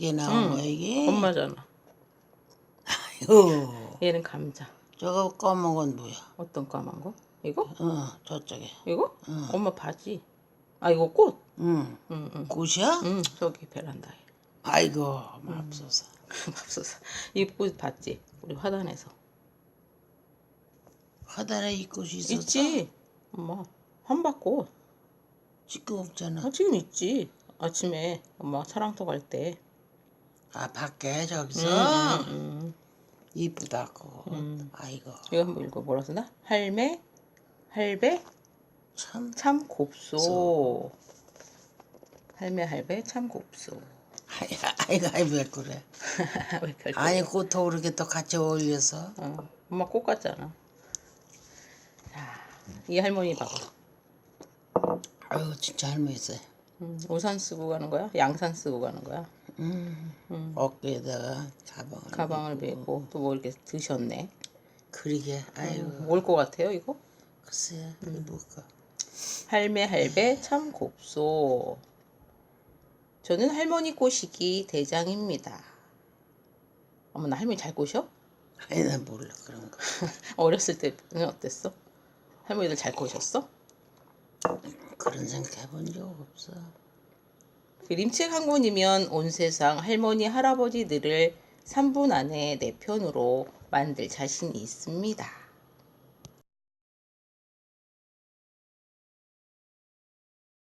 크게 나온 거야 이게. 엄마잖아. 아이고. 얘는 감자. 저거 검은 건 뭐야? 어떤 까만 거? 이거? 어 저쪽에. 이거? 엄마 바지. 아 이거 꽃. 응. 응, 응. 꽃이야? 응, 저기 베란다에. 아이고 맙소사. 맙소사. 이 꽃 봤지? 우리 화단에서. 화단에 이 꽃이 있었어? 있지. 엄마 한밭꽃. 지금 없잖아. 아, 지금 있지. 아침에 엄마 차랑터 갈 때. 아 밖에 저기서 음, 음. 이쁘다고. 아이고 이거 한번 읽어 뭐라 쓰나? 할매, 할배, 참. 참 곱소. 할매, 할배, 참 곱소. 아이, 아이고 아이고 왜 그래? 왜 그렇게? 아니 꽃하고 그렇게 또 같이 어울려서. 어, 엄마 꽃 같잖아. 자, 이 할머니 봐봐. 아유 진짜 할머니세. 음, 우산 쓰고 가는 거야? 양산 쓰고 가는 거야? 음. 어깨에다가 가방을. 가방을 메고 또 뭐 이렇게 드셨네. 그러게 아유 뭘것 같아요 이거? 글쎄 그게 뭘까? 할매 할배 참 곱소. 저는 할머니 꼬시기 대장입니다. 어머 나 할머니 잘 꼬셔? 아니 난 몰라 그런 거. 어렸을 때는 어땠어? 할머니들 잘 꼬셨어? 그런 생각 해본 적 없어. 그 림책 한 권이면 온 세상 할머니 할아버지들을 3분 안에 내 편으로 만들 자신이 있습니다.